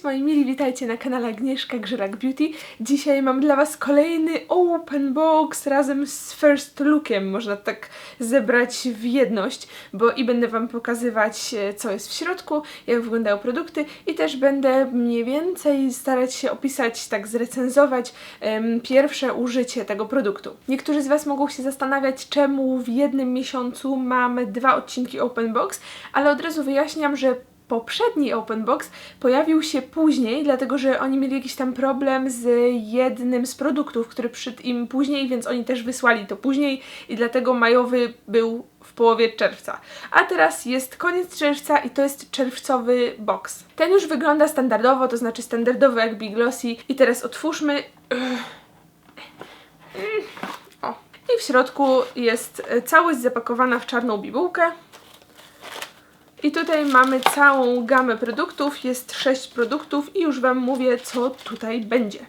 Cześć moi mili, witajcie na kanale Agnieszka Grzyrak Beauty. Dzisiaj mam dla Was kolejny open box razem z first lookiem, można tak zebrać w jedność, bo i będę Wam pokazywać e, co jest w środku, jak wyglądają produkty i też będę mniej więcej starać się opisać, tak zrecenzować em, pierwsze użycie tego produktu. Niektórzy z Was mogą się zastanawiać, czemu w jednym miesiącu mamy dwa odcinki open box, ale od razu wyjaśniam, że poprzedni open box pojawił się później, dlatego że oni mieli jakiś tam problem z jednym z produktów, który przyszedł im później, więc oni też wysłali to później i dlatego majowy był w połowie czerwca. A teraz jest koniec czerwca i to jest czerwcowy box. Ten już wygląda standardowo, to znaczy standardowo jak Big Glossy. I teraz otwórzmy. O. I w środku jest całość zapakowana w czarną bibułkę. I tutaj mamy całą gamę produktów, jest 6 produktów i już Wam mówię, co tutaj będzie.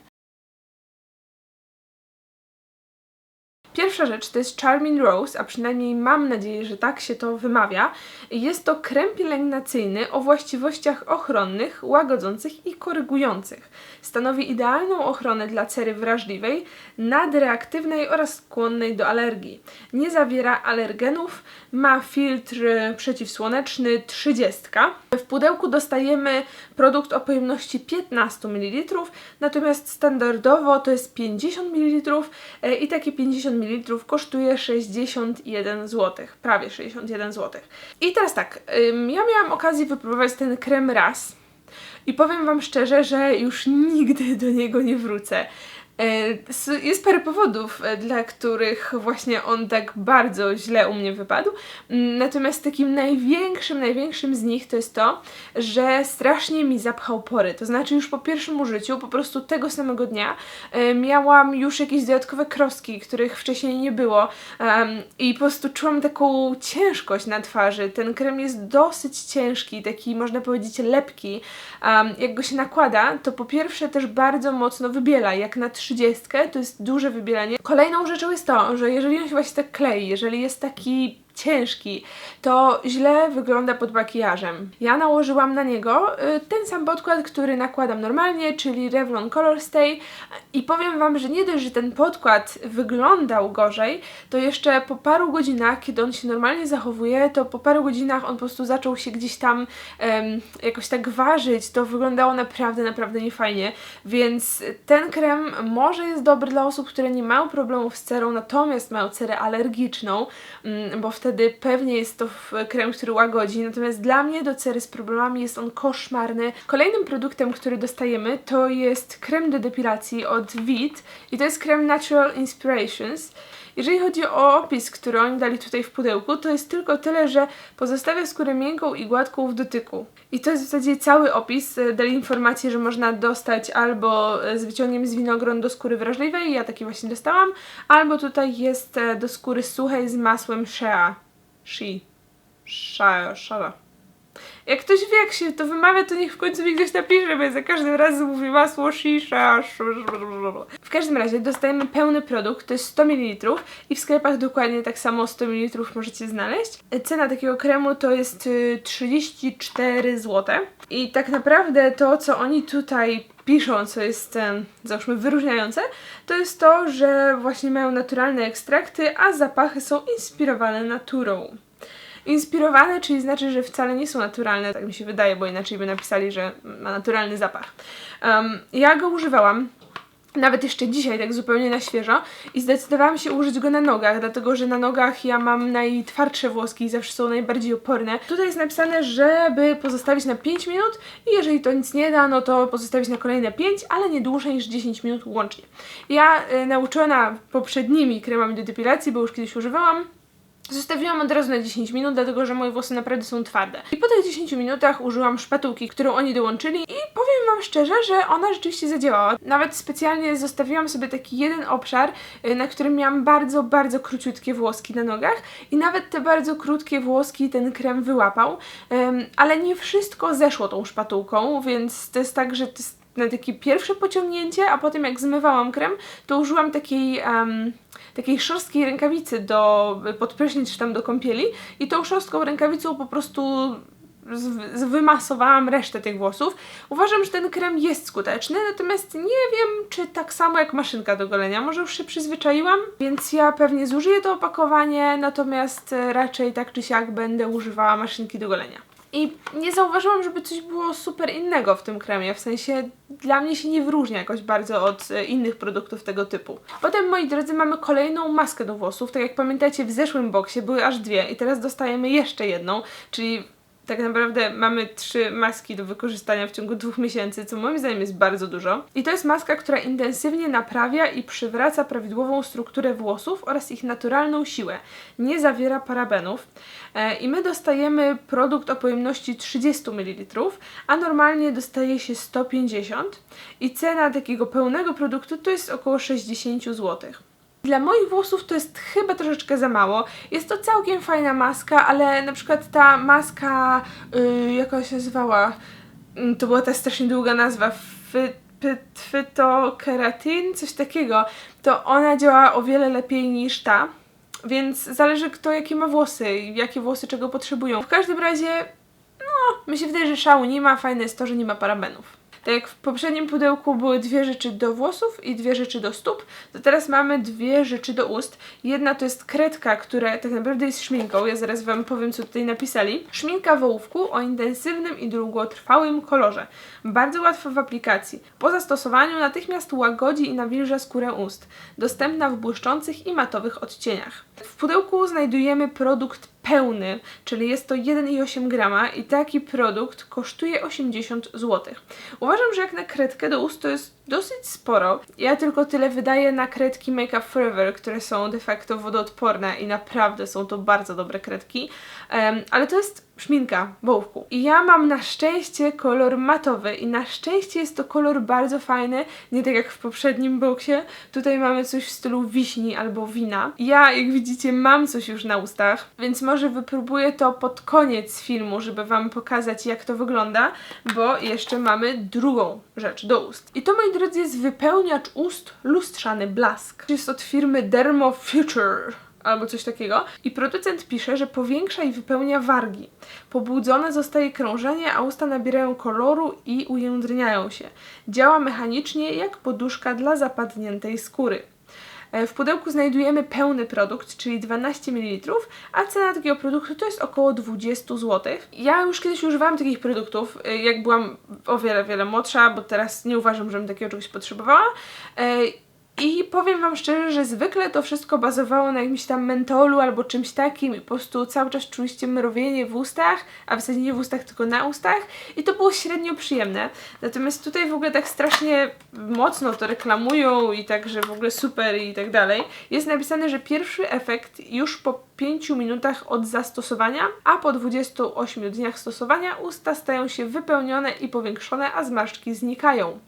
Pierwsza rzecz to jest Charming Rose, a przynajmniej mam nadzieję, że tak się to wymawia. Jest to krem pielęgnacyjny o właściwościach ochronnych, łagodzących i korygujących. Stanowi idealną ochronę dla cery wrażliwej, nadreaktywnej oraz skłonnej do alergii. Nie zawiera alergenów, ma filtr przeciwsłoneczny 30. W pudełku dostajemy produkt o pojemności 15 ml, natomiast standardowo to jest 50 ml e, i takie 50 ml kosztuje 61 zł, prawie 61 zł. I teraz tak, ja miałam okazję wypróbować ten krem raz i powiem Wam szczerze, że już nigdy do niego nie wrócę. E, Jest parę powodów, e, dla których właśnie on tak bardzo źle u mnie wypadł. Mm, Natomiast takim największym, największym z nich to jest to, że strasznie mi zapchał pory. To znaczy już po pierwszym użyciu, po prostu tego samego dnia, e, miałam już jakieś dodatkowe kroski, których wcześniej nie było i po prostu czułam taką ciężkość na twarzy. Ten krem jest dosyć ciężki, taki można powiedzieć lepki. Jak go się nakłada, to po pierwsze też bardzo mocno wybiela, jak na 30 to jest duże wybielenie. Kolejną rzeczą jest to, że jeżeli on się właśnie tak klei, jeżeli jest taki ciężki, to źle wygląda pod makijażem. Ja nałożyłam na niego y, ten sam podkład, który nakładam normalnie, czyli Revlon Color Stay. I powiem Wam, że nie dość, że ten podkład wyglądał gorzej, to jeszcze po paru godzinach, kiedy on się normalnie zachowuje, to po paru godzinach on po prostu zaczął się gdzieś tam jakoś tak ważyć, to wyglądało naprawdę, naprawdę niefajnie, więc ten krem może jest dobry dla osób, które nie mają problemów z cerą, natomiast mają cerę alergiczną, mm, bo wtedy pewnie jest to krem, który łagodzi, natomiast dla mnie do cery z problemami jest on koszmarny. Kolejnym produktem, który dostajemy to jest krem do depilacji od Vit i to jest krem Natural Inspirations. Jeżeli chodzi o opis, który oni dali tutaj w pudełku, to jest tylko tyle, że pozostawia skórę miękką i gładką w dotyku. I to jest w zasadzie cały opis. E, Dali informację, że można dostać albo e, z wyciągiem z winogron do skóry wrażliwej, ja taki właśnie dostałam, albo tutaj jest e, do skóry suchej z masłem shea. She. Shea, shea. Jak ktoś wie, jak się to wymawia, to niech w końcu mi ktoś napisze, bo ja za każdym razem mówię masło shisha. W każdym razie dostajemy pełny produkt, to jest 100 ml i w sklepach dokładnie tak samo 100 ml możecie znaleźć. Cena takiego kremu to jest y, 34 zł. I tak naprawdę to, co oni tutaj piszą, co jest, załóżmy, wyróżniające, to jest to, że właśnie mają naturalne ekstrakty, a zapachy są inspirowane naturą. Inspirowane, czyli znaczy, że wcale nie są naturalne, tak mi się wydaje, bo inaczej by napisali, że ma naturalny zapach. Em, ja go używałam. Nawet jeszcze dzisiaj, tak zupełnie na świeżo, i zdecydowałam się użyć go na nogach, dlatego że na nogach ja mam najtwardsze włoski i zawsze są najbardziej oporne. Tutaj jest napisane, żeby pozostawić na 5 minut i jeżeli to nic nie da, no to pozostawić na kolejne 5, ale nie dłużej niż 10 minut łącznie. Ja y, nauczona poprzednimi kremami do depilacji, bo już kiedyś używałam, Zostawiłam od razu na 10 minut, dlatego że moje włosy naprawdę są twarde. I po tych 10 minutach użyłam szpatułki, którą oni dołączyli i powiem Wam szczerze, że ona rzeczywiście zadziałała. Nawet specjalnie zostawiłam sobie taki jeden obszar, y, na którym miałam bardzo, bardzo króciutkie włoski na nogach i nawet te bardzo krótkie włoski ten krem wyłapał, ale nie wszystko zeszło tą szpatułką, więc to jest tak, że to jest na takie pierwsze pociągnięcie, a potem jak zmywałam krem, to użyłam takiej, em, takiej szorstkiej rękawicy do podprysznic czy tam do kąpieli i tą szorstką rękawicą po prostu wymasowałam resztę tych włosów. Uważam, że ten krem jest skuteczny, natomiast nie wiem, czy tak samo jak maszynka do golenia. Może już się przyzwyczaiłam, więc ja pewnie zużyję to opakowanie, natomiast raczej tak czy siak będę używała maszynki do golenia. I nie zauważyłam, żeby coś było super innego w tym kremie, w sensie dla mnie się nie wyróżnia jakoś bardzo od e, innych produktów tego typu. Potem, moi drodzy, mamy kolejną maskę do włosów. Tak jak pamiętacie, w zeszłym boksie były aż dwie i teraz dostajemy jeszcze jedną, czyli tak naprawdę mamy trzy maski do wykorzystania w ciągu dwóch miesięcy, co moim zdaniem jest bardzo dużo. I to jest maska, która intensywnie naprawia i przywraca prawidłową strukturę włosów oraz ich naturalną siłę. Nie zawiera parabenów. E, I my dostajemy produkt o pojemności 30 ml, a normalnie dostaje się 150 i cena takiego pełnego produktu to jest około 60 zł. Dla moich włosów to jest chyba troszeczkę za mało. Jest to całkiem fajna maska, ale na przykład ta maska, yy, się nazywała? Mm, To była ta strasznie długa nazwa. Fy, fytokeratin, coś takiego. To ona działa o wiele lepiej niż ta. Więc zależy kto jakie ma włosy i jakie włosy czego potrzebują. W każdym razie, no, mi się wydaje, że szału nie ma. Fajne jest to, że nie ma parabenów. Tak jak w poprzednim pudełku były dwie rzeczy do włosów i dwie rzeczy do stóp, to teraz mamy dwie rzeczy do ust. Jedna to jest kredka, która tak naprawdę jest szminką. Ja zaraz Wam powiem, co tutaj napisali. Szminka wołówku o intensywnym i długotrwałym kolorze. Bardzo łatwa w aplikacji. Po zastosowaniu natychmiast łagodzi i nawilża skórę ust. Dostępna w błyszczących i matowych odcieniach. W pudełku znajdujemy produkt pełny, czyli jest to 1,8 grama i taki produkt kosztuje 80 zł. Uważam, że jak na kredkę do ust to jest dosyć sporo. Ja tylko tyle wydaję na kredki Make Up Forever, które są de facto wodoodporne i naprawdę są to bardzo dobre kredki, Em, ale to jest szminka wołówku. I ja mam na szczęście kolor matowy i na szczęście jest to kolor bardzo fajny, nie tak jak w poprzednim boksie. Tutaj mamy coś w stylu wiśni albo wina. Ja, jak widzicie, mam coś już na ustach, więc może wypróbuję to pod koniec filmu, żeby Wam pokazać jak to wygląda, bo jeszcze mamy drugą rzecz do ust. I to, moi drodzy, jest wypełniacz ust lustrzany blask. Jest od firmy Dermo Future albo coś takiego. I producent pisze, że powiększa i wypełnia wargi. Pobudzone zostaje krążenie, a usta nabierają koloru i ujędrniają się. Działa mechanicznie jak poduszka dla zapadniętej skóry. E, W pudełku znajdujemy pełny produkt, czyli 12 ml, a cena takiego produktu to jest około 20 zł. Ja już kiedyś używałam takich produktów, e, jak byłam o wiele, wiele młodsza, bo teraz nie uważam, żebym takiego czegoś potrzebowała. I powiem Wam szczerze, że zwykle to wszystko bazowało na jakimś tam mentolu albo czymś takim i po prostu cały czas czuliście mrowienie w ustach, a w zasadzie nie w ustach, tylko na ustach i to było średnio przyjemne. Natomiast tutaj w ogóle tak strasznie mocno to reklamują i tak, że w ogóle super i tak dalej. Jest napisane, że pierwszy efekt już po 5 minutach od zastosowania, a po 28 dniach stosowania usta stają się wypełnione i powiększone, a zmarszczki znikają.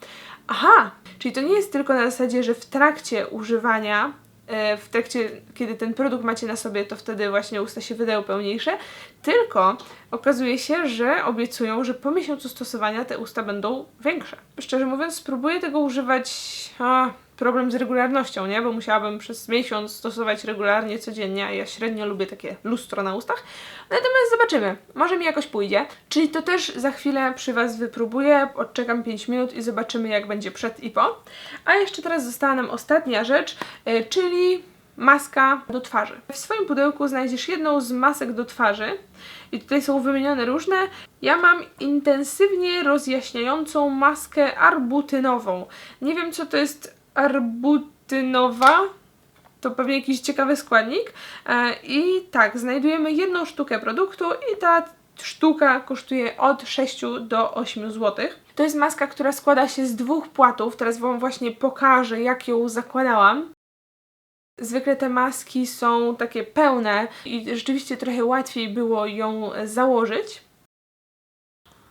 Aha, czyli to nie jest tylko na zasadzie, że w trakcie używania, e, w trakcie, kiedy ten produkt macie na sobie, to wtedy właśnie usta się wydają pełniejsze, tylko okazuje się, że obiecują, że po miesiącu stosowania te usta będą większe. Szczerze mówiąc, spróbuję tego używać. A, problem z regularnością, nie? Bo musiałabym przez miesiąc stosować regularnie, codziennie, a ja średnio lubię takie lustro na ustach. Natomiast zobaczymy. Może mi jakoś pójdzie. Czyli to też za chwilę przy Was wypróbuję, odczekam 5 minut i zobaczymy jak będzie przed i po. A jeszcze teraz została nam ostatnia rzecz, y, czyli maska do twarzy. W swoim pudełku znajdziesz jedną z masek do twarzy i tutaj są wymienione różne. Ja mam intensywnie rozjaśniającą maskę arbutynową. Nie wiem co to jest arbutynowa, to pewnie jakiś ciekawy składnik. E, I tak, znajdujemy jedną sztukę produktu i ta sztuka kosztuje od 6 do 8 zł. To jest maska, która składa się z dwóch płatów. Teraz Wam właśnie pokażę, jak ją zakładałam. Zwykle te maski są takie pełne i rzeczywiście trochę łatwiej było ją założyć.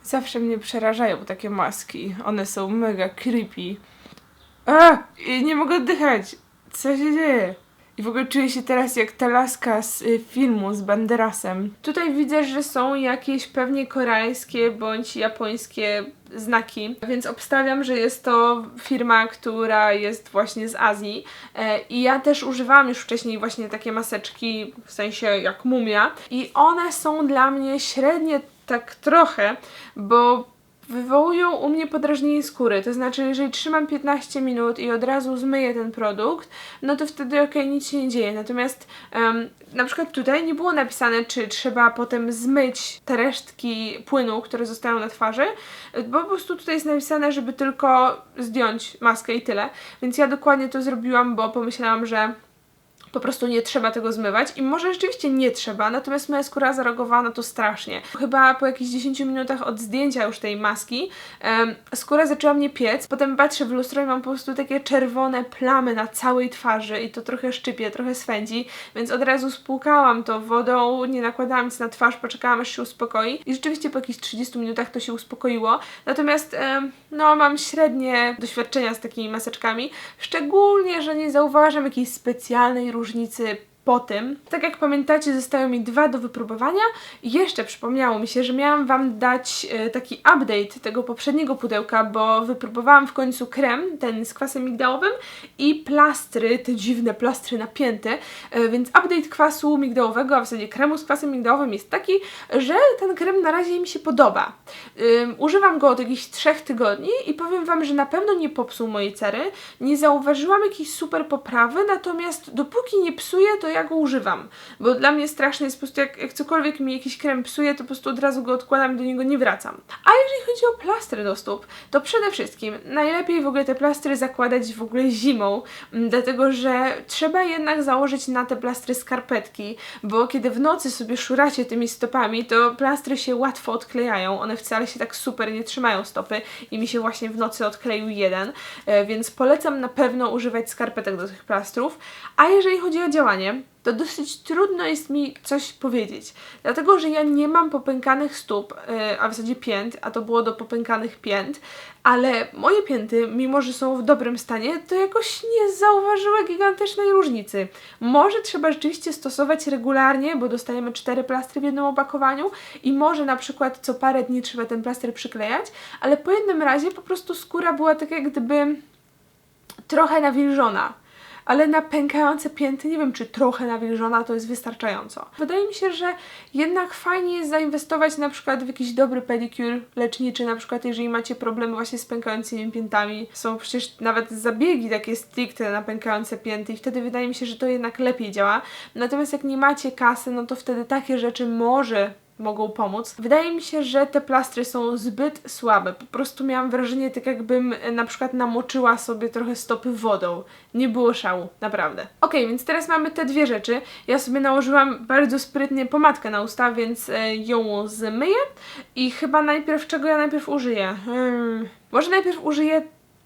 Zawsze mnie przerażają takie maski. One są mega creepy. A! Nie mogę oddychać! Co się dzieje? I w ogóle czuję się teraz jak ta laska z y, filmu z Banderasem. Tutaj widzę, że są jakieś pewnie koreańskie bądź japońskie znaki, więc obstawiam, że jest to firma, która jest właśnie z Azji. E, I ja też używałam już wcześniej właśnie takie maseczki, w sensie jak mumia. I one są dla mnie średnie tak trochę, bo wywołują u mnie podrażnienie skóry. To znaczy, jeżeli trzymam 15 minut i od razu zmyję ten produkt, no to wtedy ok, nic się nie dzieje. Natomiast um, na przykład tutaj nie było napisane, czy trzeba potem zmyć te resztki płynu, które zostają na twarzy, bo po prostu tutaj jest napisane, żeby tylko zdjąć maskę i tyle. Więc ja dokładnie to zrobiłam, bo pomyślałam, że po prostu nie trzeba tego zmywać. I może rzeczywiście nie trzeba, natomiast moja skóra zareagowała na to strasznie. Chyba po jakichś 10 minutach od zdjęcia już tej maski skóra zaczęła mnie piec, potem patrzę w lustro i mam po prostu takie czerwone plamy na całej twarzy i to trochę szczypie, trochę swędzi, więc od razu spłukałam to wodą, nie nakładałam nic na twarz, poczekałam aż się uspokoi. I rzeczywiście po jakichś 30 minutach to się uspokoiło, natomiast um, no mam średnie doświadczenia z takimi maseczkami, szczególnie, że nie zauważam jakiejś specjalnej różnicy różnicy po tym. Tak jak pamiętacie, zostały mi dwa do wypróbowania. I jeszcze przypomniało mi się, że miałam Wam dać e, taki update tego poprzedniego pudełka, bo wypróbowałam w końcu krem, ten z kwasem migdałowym i plastry, te dziwne plastry napięte, e, więc update kwasu migdałowego, a w zasadzie kremu z kwasem migdałowym jest taki, że ten krem na razie mi się podoba. używam go od jakichś trzech tygodni i powiem Wam, że na pewno nie popsuł mojej cery, nie zauważyłam jakiejś super poprawy, natomiast dopóki nie psuje, to ja go używam. Bo dla mnie straszne jest po prostu, jak, jak cokolwiek mi jakiś krem psuje, to po prostu od razu go odkładam i do niego nie wracam. A jeżeli chodzi o plastry do stóp, to przede wszystkim najlepiej w ogóle te plastry zakładać w ogóle zimą, mm, dlatego że trzeba jednak założyć na te plastry skarpetki, bo kiedy w nocy sobie szuracie tymi stopami, to plastry się łatwo odklejają, one wcale się tak super nie trzymają stopy i mi się właśnie w nocy odkleił jeden, e, więc polecam na pewno używać skarpetek do tych plastrów. A jeżeli chodzi o działanie, to dosyć trudno jest mi coś powiedzieć. Dlatego, że ja nie mam popękanych stóp, yy, a w zasadzie pięt, a to było do popękanych pięt, ale moje pięty, mimo że są w dobrym stanie, to jakoś nie zauważyły gigantycznej różnicy. Może trzeba rzeczywiście stosować regularnie, bo dostajemy cztery plastry w jednym opakowaniu i może na przykład co parę dni trzeba ten plaster przyklejać, ale po jednym razie po prostu skóra była tak jak gdyby trochę nawilżona ale na pękające pięty nie wiem, czy trochę nawilżona to jest wystarczająco. Wydaje mi się, że jednak fajnie jest zainwestować na przykład w jakiś dobry pedicure leczniczy, na przykład jeżeli macie problemy właśnie z pękającymi piętami. Są przecież nawet zabiegi takie stricte na pękające pięty i wtedy wydaje mi się, że to jednak lepiej działa. Natomiast jak nie macie kasy, no to wtedy takie rzeczy może mogą pomóc. Wydaje mi się, że te plastry są zbyt słabe. Po prostu miałam wrażenie, tak jakbym e, na przykład namoczyła sobie trochę stopy wodą. Nie było szału, naprawdę. Ok, więc teraz mamy te dwie rzeczy. Ja sobie nałożyłam bardzo sprytnie pomadkę na usta, więc e, ją zmyję. I chyba najpierw, czego ja najpierw użyję? Hmm. Może najpierw użyję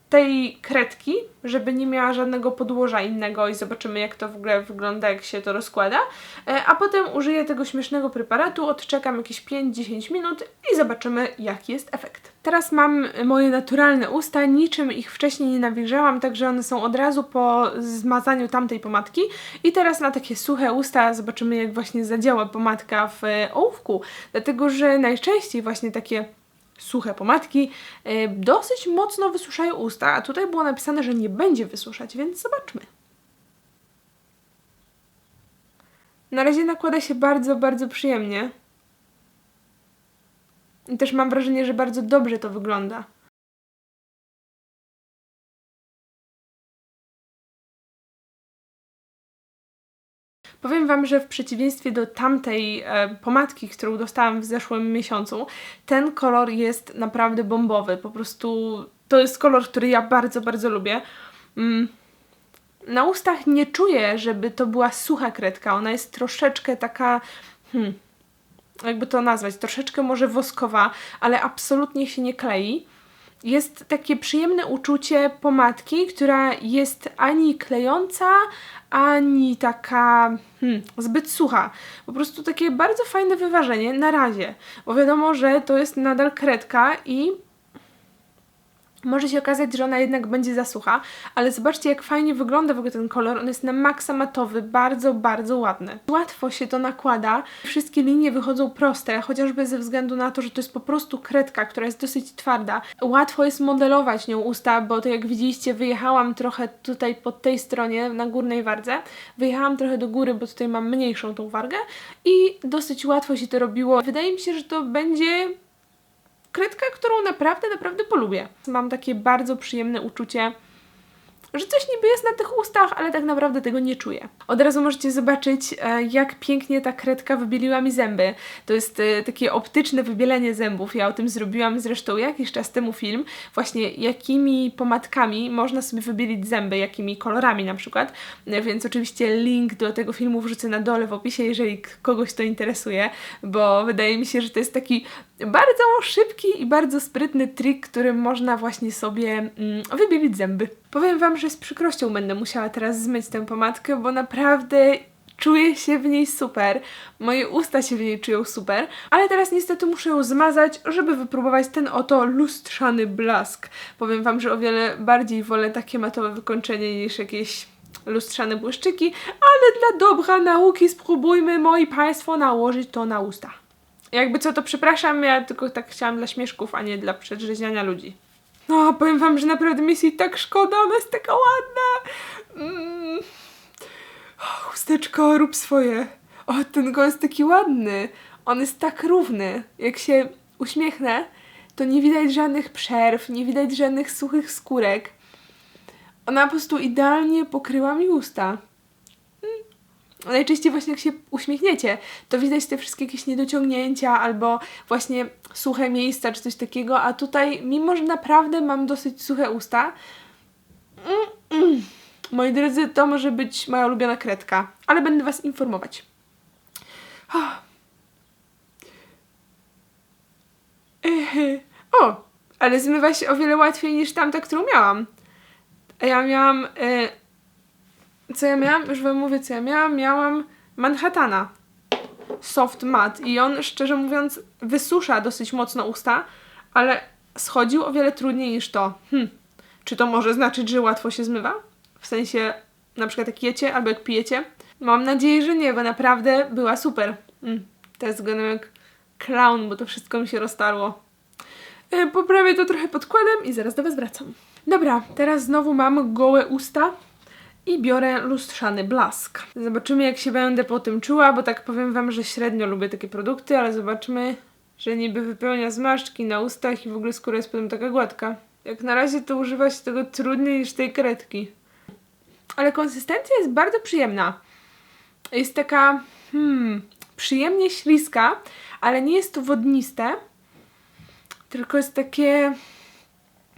tej kredki, żeby nie miała żadnego podłoża innego i zobaczymy jak to w ogóle wygląda, jak się to rozkłada. E, a potem użyję tego śmiesznego preparatu, odczekam jakieś 5-10 minut i zobaczymy jaki jest efekt. Teraz mam moje naturalne usta, niczym ich wcześniej nie nawilżałam, także one są od razu po zmazaniu tamtej pomadki i teraz na takie suche usta zobaczymy jak właśnie zadziała pomadka w ołówku, dlatego że najczęściej właśnie takie suche pomadki, e, dosyć mocno wysuszają usta, a tutaj było napisane, że nie będzie wysuszać, więc zobaczmy. Na razie nakłada się bardzo, bardzo przyjemnie. I też mam wrażenie, że bardzo dobrze to wygląda. Powiem Wam, że w przeciwieństwie do tamtej e, pomadki, którą dostałam w zeszłym miesiącu, ten kolor jest naprawdę bombowy. Po prostu to jest kolor, który ja bardzo, bardzo lubię. Mm. Na ustach nie czuję, żeby to była sucha kredka. Ona jest troszeczkę taka. Hmm, jakby to nazwać, troszeczkę może woskowa, ale absolutnie się nie klei jest takie przyjemne uczucie pomadki, która jest ani klejąca, ani taka hmm, zbyt sucha. Po prostu takie bardzo fajne wyważenie na razie, bo wiadomo, że to jest nadal kredka i może się okazać, że ona jednak będzie zasucha, ale zobaczcie jak fajnie wygląda w ogóle ten kolor, on jest na maksa matowy, bardzo, bardzo ładny. Łatwo się to nakłada, wszystkie linie wychodzą proste, chociażby ze względu na to, że to jest po prostu kredka, która jest dosyć twarda. Łatwo jest modelować nią usta, bo to jak widzieliście wyjechałam trochę tutaj po tej stronie, na górnej wardze, wyjechałam trochę do góry, bo tutaj mam mniejszą tą wargę i dosyć łatwo się to robiło. Wydaje mi się, że to będzie kredka, którą naprawdę, naprawdę polubię. Mam takie bardzo przyjemne uczucie, że coś niby jest na tych ustach, ale tak naprawdę tego nie czuję. Od razu możecie zobaczyć, e, jak pięknie ta kredka wybieliła mi zęby. To jest e, takie optyczne wybielenie zębów. Ja o tym zrobiłam zresztą jakiś czas temu film. Właśnie jakimi pomadkami można sobie wybielić zęby, jakimi kolorami na przykład. E, Więc oczywiście link do tego filmu wrzucę na dole w opisie, jeżeli kogoś to interesuje, bo wydaje mi się, że to jest taki bardzo szybki i bardzo sprytny trik, którym można właśnie sobie mm, wybielić zęby. Powiem Wam, że z przykrością będę musiała teraz zmyć tę pomadkę, bo naprawdę czuję się w niej super. Moje usta się w niej czują super, ale teraz niestety muszę ją zmazać, żeby wypróbować ten oto lustrzany blask. Powiem Wam, że o wiele bardziej wolę takie matowe wykończenie niż jakieś lustrzane błyszczyki, ale dla dobra nauki spróbujmy, moi Państwo, nałożyć to na usta. Jakby co, to przepraszam, ja tylko tak chciałam dla śmieszków, a nie dla przedrzeźniania ludzi. No, powiem wam, że naprawdę mi tak szkoda, ona jest taka ładna. Mm. O, Chusteczko, rób swoje. O, ten go jest taki ładny. On jest tak równy. Jak się uśmiechnę, to nie widać żadnych przerw, nie widać żadnych suchych skórek. Ona po prostu idealnie pokryła mi usta. Najczęściej właśnie jak się uśmiechniecie, to widać te wszystkie jakieś niedociągnięcia albo właśnie suche miejsca czy coś takiego, a tutaj, mimo że naprawdę mam dosyć suche usta, mm, mm, moi drodzy, to może być moja ulubiona kredka, ale będę Was informować. Ehe. O, ale zmywa się o wiele łatwiej niż tamta, którą miałam. A ja miałam... E, co ja miałam? Już wam mówię, co ja miałam. Miałam Manhattana. Soft matte. I on, szczerze mówiąc, wysusza dosyć mocno usta, ale schodził o wiele trudniej niż to. Hm. Czy to może znaczyć, że łatwo się zmywa? W sensie, na przykład jak jecie albo jak pijecie? Mam nadzieję, że nie, bo naprawdę była super. Mm. Teraz wyglądam jak clown, bo to wszystko mi się roztarło. E, Poprawię to trochę podkładem i zaraz do Was wracam. Dobra, teraz znowu mam gołe usta i biorę lustrzany blask. Zobaczymy, jak się będę po tym czuła, bo tak powiem Wam, że średnio lubię takie produkty, ale zobaczmy, że niby wypełnia zmarszczki na ustach i w ogóle skóra jest potem taka gładka. Jak na razie to używa się tego trudniej niż tej kredki. Ale konsystencja jest bardzo przyjemna. Jest taka, hmm, przyjemnie śliska, ale nie jest to wodniste, tylko jest takie,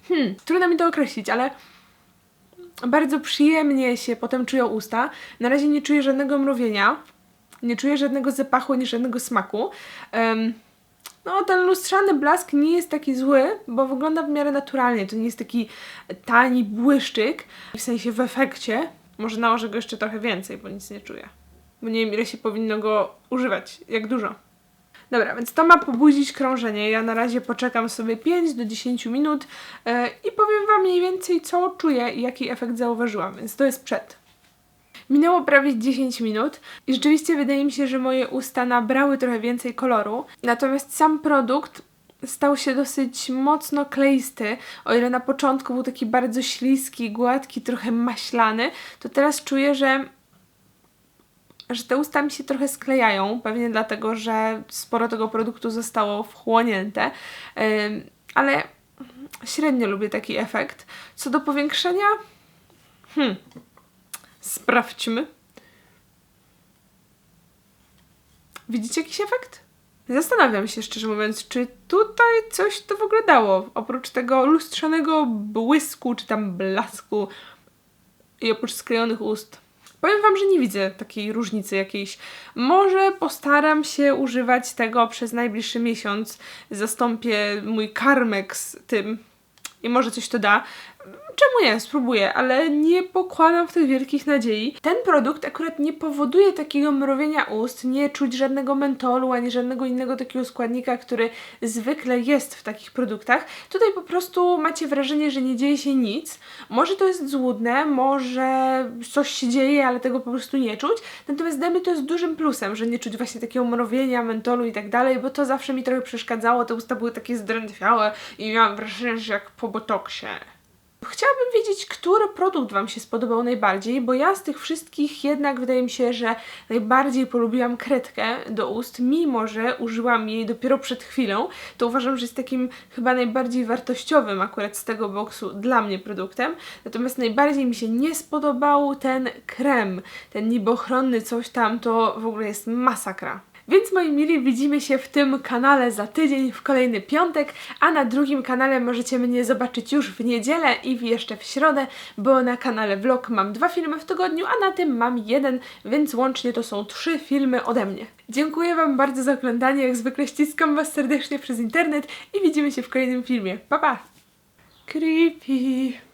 hmm, trudno mi to określić, ale bardzo przyjemnie się potem czują usta. Na razie nie czuję żadnego mrowienia, nie czuję żadnego zapachu, ani żadnego smaku. Em, no, ten lustrzany blask nie jest taki zły, bo wygląda w miarę naturalnie. To nie jest taki tani błyszczyk, w sensie w efekcie. Może nałożę go jeszcze trochę więcej, bo nic nie czuję. Bo nie wiem, ile się powinno go używać, jak dużo. Dobra, więc to ma pobudzić krążenie. Ja na razie poczekam sobie 5 do 10 minut e, i powiem Wam mniej więcej, co czuję i jaki efekt zauważyłam, więc to jest przed. Minęło prawie 10 minut i rzeczywiście wydaje mi się, że moje usta nabrały trochę więcej koloru. Natomiast sam produkt stał się dosyć mocno kleisty. O ile na początku był taki bardzo śliski, gładki, trochę maślany, to teraz czuję, że że te usta mi się trochę sklejają, pewnie dlatego, że sporo tego produktu zostało wchłonięte, ale średnio lubię taki efekt. Co do powiększenia, hmm, sprawdźmy. Widzicie jakiś efekt? Zastanawiam się szczerze mówiąc, czy tutaj coś to w ogóle dało, oprócz tego lustrzanego błysku, czy tam blasku i oprócz sklejonych ust. Powiem Wam, że nie widzę takiej różnicy jakiejś. Może postaram się używać tego przez najbliższy miesiąc. Zastąpię mój karmek z tym i może coś to da. Czemu nie, spróbuję, ale nie pokładam w tych wielkich nadziei. Ten produkt akurat nie powoduje takiego mrowienia ust, nie czuć żadnego mentolu, ani żadnego innego takiego składnika, który zwykle jest w takich produktach. Tutaj po prostu macie wrażenie, że nie dzieje się nic. Może to jest złudne, może coś się dzieje, ale tego po prostu nie czuć. Natomiast dla mnie to jest dużym plusem, że nie czuć właśnie takiego mrowienia, mentolu i tak dalej, bo to zawsze mi trochę przeszkadzało, te usta były takie zdrętwiałe i miałam wrażenie, że jak po botoksie. Chciałabym wiedzieć, który produkt Wam się spodobał najbardziej, bo ja z tych wszystkich jednak wydaje mi się, że najbardziej polubiłam kredkę do ust, mimo że użyłam jej dopiero przed chwilą, to uważam, że jest takim chyba najbardziej wartościowym akurat z tego boksu dla mnie produktem. Natomiast najbardziej mi się nie spodobał ten krem, ten niby ochronny coś tam, to w ogóle jest masakra. Więc moi mili, widzimy się w tym kanale za tydzień, w kolejny piątek, a na drugim kanale możecie mnie zobaczyć już w niedzielę i jeszcze w środę, bo na kanale vlog mam dwa filmy w tygodniu, a na tym mam jeden, więc łącznie to są trzy filmy ode mnie. Dziękuję Wam bardzo za oglądanie, jak zwykle ściskam Was serdecznie przez internet i widzimy się w kolejnym filmie. Pa pa! Creepy!